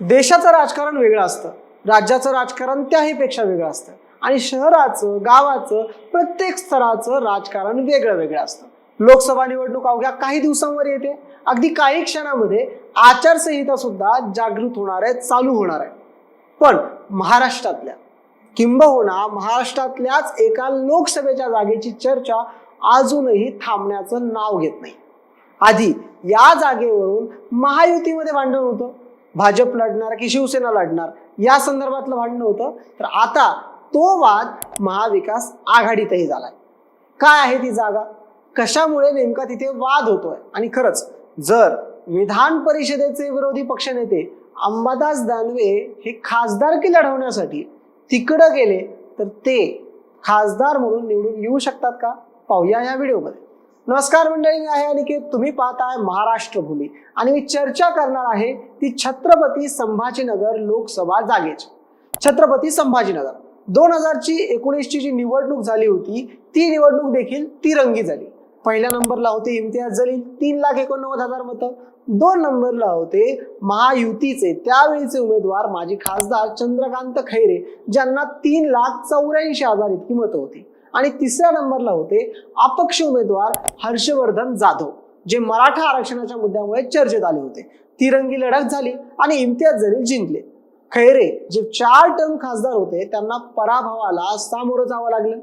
देशाचं राजकारण वेगळं असतं. राज्याचं राजकारण त्याहीपेक्षा वेगळं असतं. आणि शहराचं गावाचं प्रत्येक स्तराचं राजकारण वेगळं वेगळं असतं. लोकसभा निवडणूक अवघ्या काही दिवसांवर येते. अगदी काही क्षणामध्ये आचारसंहिता सुद्धा जागृत होणार आहे चालू होणार आहे. पण महाराष्ट्रातल्या किंबहुना महाराष्ट्रातल्याच एका लोकसभेच्या जागेची चर्चा अजूनही थांबण्याचं नाव घेत नाही. आधी या जागेवरून महायुतीमध्ये भांडण होतं. भाजप लढणार की शिवसेना लढणार? या संदर्भातलं भांडणं होतं. तर आता तो वाद महाविकास आघाडीतही झालाय. काय आहे ती जागा? कशामुळे नेमका तिथे वाद होतोय? आणि खरंच जर विधान परिषदेचे विरोधी पक्षनेते अंबादास दानवे हे खासदारकी लढवण्यासाठी तिकडं गेले तर ते खासदार म्हणून निवडून येऊ शकतात का? पाहूया या व्हिडिओमध्ये. नमस्कार मंडळी मी आहे अनिकेत. तुम्ही पाहताय महाराष्ट्र भूमी आणि मी चर्चा करणार आहे ती छत्रपती संभाजीनगर लोकसभा जागेची. छत्रपती संभाजीनगर. दोन हजारची एकोणीसची जी निवडणूक झाली होती ती निवडणूक देखील तिरंगी झाली. पहिल्या नंबरला होते इम्तियाज जलील तीन लाख एकोणनव्वद हजार मतं. दोन नंबरला होते महायुतीचे त्यावेळीचे उमेदवार माजी खासदार चंद्रकांत खैरे ज्यांना तीन लाख चौऱ्याऐंशी हजार इतकी मतं होती. आणि तिसऱ्या नंबरला होते अपक्ष उमेदवार हर्षवर्धन जाधव जे मराठा आरक्षणाच्या मुद्द्यामुळे चर्चेत आले होते. तिरंगी लढत झाली आणि इम्तियाज जलील जिंकले. खैरे जे चार टर्म खासदार होते त्यांना पराभवाला सामोरं जावं लागलं.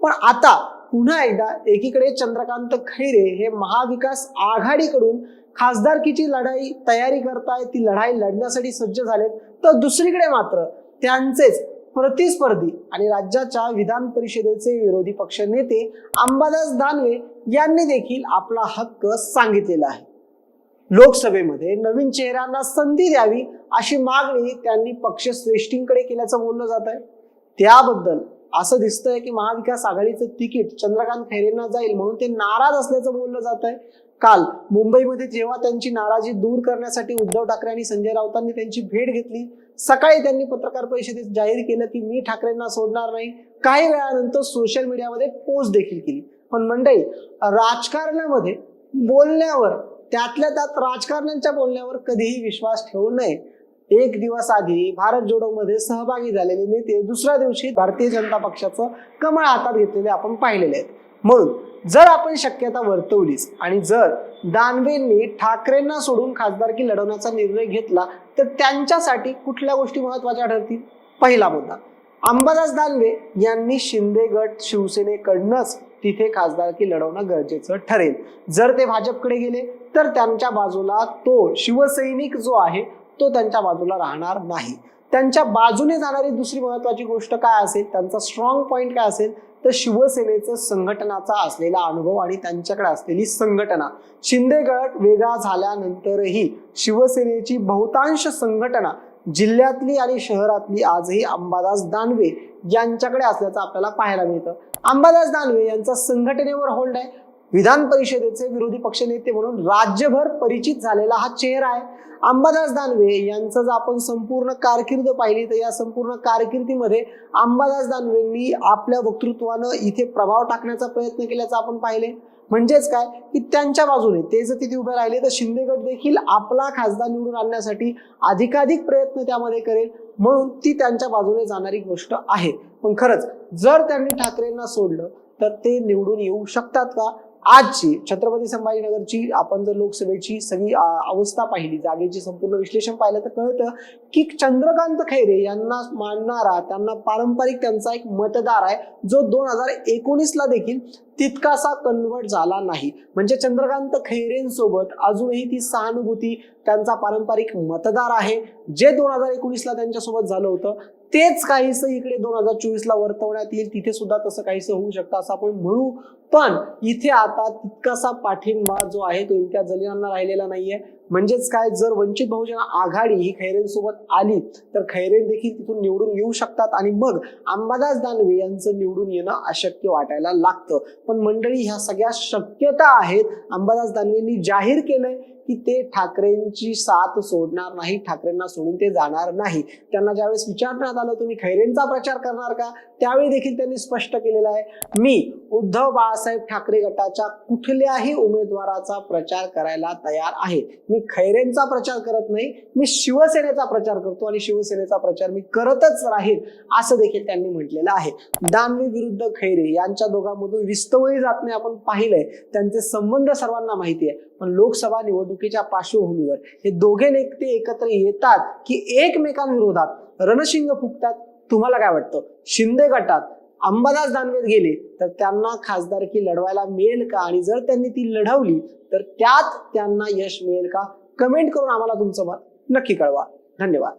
पण आता पुन्हा एकदा एकीकडे चंद्रकांत खैरे हे महाविकास आघाडीकडून खासदारकीची लढाई तयारी करतायत ती लढाई लढण्यासाठी सज्ज झालेत. तर दुसरीकडे मात्र त्यांचेच प्रतिस्पर्धी आणि राज्याच्या विधान परिषदेचे विरोधी पक्ष नेते अंबादास दानवे यांनी देखील आपला हक्क सांगितलेला आहे. लोकसभेमध्ये नवीन चेहऱ्यांना संधी द्यावी अशी मागणी त्यांनी पक्षश्रेष्ठींकडे केल्याचं बोललं जात आहे. त्याबद्दल असं दिसतंय की महाविकास आघाडीचं तिकीट चंद्रकांत खैरेंना जाईल म्हणून ते नाराज असल्याचं बोललं जात आहे काल मुंबईमध्ये जेव्हा त्यांची नाराजी दूर करण्यासाठी उद्धव ठाकरे आणि संजय राऊतांनी त्यांची भेट घेतली सकाळी त्यांनी पत्रकार परिषदेत जाहीर केलं की मी ठाकरेंना सोडणार नाही. काही वेळानंतर सोशल मीडियामध्ये पोस्ट देखील केली. पण मंडळी राजकारणामध्ये बोलण्यावर त्यातल्या त्यात राजकारण्यांच्या बोलण्यावर कधीही विश्वास ठेवू नये. एक दिवस आधी भारत जोडो मध्ये सहभागी झालेले नेते दुसऱ्या दिवशी भारतीय जनता पक्षाचं कमळ हातात घेतलेले आपण पाहिलेले आहेत. म्हणून जर आपण शक्यता वर्तवलीच आणि जर दानवेंनी ठाकरेंना सोडून खासदारकी लढवण्याचा निर्णय घेतला तर त्यांच्यासाठी कुठल्या गोष्टी महत्त्वाच्या ठरतील? पहिला मुद्दा अंबादास दानवे यांनी शिंदे गट शिवसेनेकडनंच तिथे खासदारकी लढवणं गरजेचं ठरेल. जर ते भाजपकडे गेले तर त्यांच्या बाजूला तो शिवसैनिक जो आहे तो त्यांच्या बाजूला राहणार नाही. त्यांच्या बाजूने जाणारी दुसरी महत्वाची गोष्ट काय असेल? त्यांचा स्ट्रॉंग पॉईंट काय असेल? तर शिवसेनेचं संघटनाचा असलेला अनुभव आणि त्यांच्याकडे असलेली संघटना. शिंदे गट वेगळा झाल्यानंतरही शिवसेनेची बहुतांश संघटना जिल्ह्यातली आणि शहरातली आजही अंबादास दानवे यांच्याकडे असल्याचं आपल्याला पाहायला मिळतं. अंबादास दानवे यांचा संघटनेवर होल्ड आहे. विधान परिषदेचे विरोधी पक्षनेते म्हणून राज्यभर परिचित झालेला हा चेहरा आहे. अंबादास दानवे यांचं जर आपण संपूर्ण कारकीर्द पाहिली तर या संपूर्ण कारकिर्दीमध्ये अंबादास दानवेंनी आपल्या वक्तृत्वानं इथे प्रभाव टाकण्याचा प्रयत्न केल्याचं आपण पाहिले. म्हणजेच काय? की त्यांच्या बाजूने ते जर तिथे उभे राहिले तर शिंदे गट देखील आपला खासदार निवडून आणण्यासाठी अधिकाधिक प्रयत्न त्यामध्ये करेल. म्हणून ती त्यांच्या बाजूने जाणारी गोष्ट आहे. पण खरंच जर त्यांनी ठाकरेंना सोडलं तर ते निवडून येऊ शकतात का? आजची छत्रपती संभाजीनगरची आपण जर लोकसभेची सगळी अवस्था पाहिली जागेची संपूर्ण विश्लेषण पाहिलं तर कळतं की चंद्रकांत खैरे यांना मानणारा त्यांना पारंपरिक त्यांचा एक मतदार आहे जो दोन हजार एकोणीसला देखील तितकासा कन्वर्ट झाला नाही. म्हणजे चंद्रकांत खैरेंसोबत अजूनही ती सहानुभूती त्यांचा पारंपरिक मतदार आहे. जे दोन हजार एकोणीसला त्यांच्यासोबत झालं होतं तेच काहीसं इकडे दोन हजार चोवीसला वर्तवण्यात येईल. तिथे सुद्धा तसं काहीसं होऊ शकतं असं आपण म्हणू. पण इथे आता तितकासा पाठिंबा जो आहे तो इम्तियाज जलीलांना राहिलेला नाहीये. म्हणजेच काय जर वंचित बहुजन आघाडी ही खैरेंसोबत आली तर खैरे देखील तिथून निवडून येऊ शकतात आणि मग अंबादास दानवे यांचं निवडून येणं अशक्य वाटायला लागतं. पण मंडळी ह्या सगळ्या शक्यता आहेत. अंबादास दानवेंनी जाहीर केलंय की ते ठाकरेंची साथ सोडणार नाही ठाकरेंना सोडून ते जाणार नाही. त्यांना ज्यावेळेस विचारण्यात आलं तुम्ही खैरेंचा प्रचार करणार का? त्यावेळी देखील त्यांनी स्पष्ट केलेलं आहे. मी उद्धव बाळासाहेब ठाकरे गटाच्या कुठल्याही उमेदवाराचा प्रचार करायला तयार आहे. मी खैरेंचा प्रचार करत नाही मी शिवसेनेचा प्रचार करतो आणि शिवसेनेचा प्रचार मी करतच राहील असं देखील त्यांनी म्हटलेलं आहे. दानवे विरुद्ध खैरे यांच्या दोघांमधून विस्तवही जात नाही आपण पाहिलंय. त्यांचे संबंध सर्वांना माहिती आहे. पण लोकसभा निवडणूक निवडणुकीच्या पार्श्वभूमीवर. हे दोघे नेते एकत्र येतात की एकमेकांविरोधात रणशिंग फुकतात तुम्हाला काय वाटतं? शिंदे गटात अंबादास दानवेत गेले तर त्यांना खासदारकी लढवायला मिळेल का? आणि जर त्यांनी ती लढवली तर त्यात त्यांना यश मिळेल का? कमेंट करून आम्हाला तुमचं मत नक्की कळवा. धन्यवाद.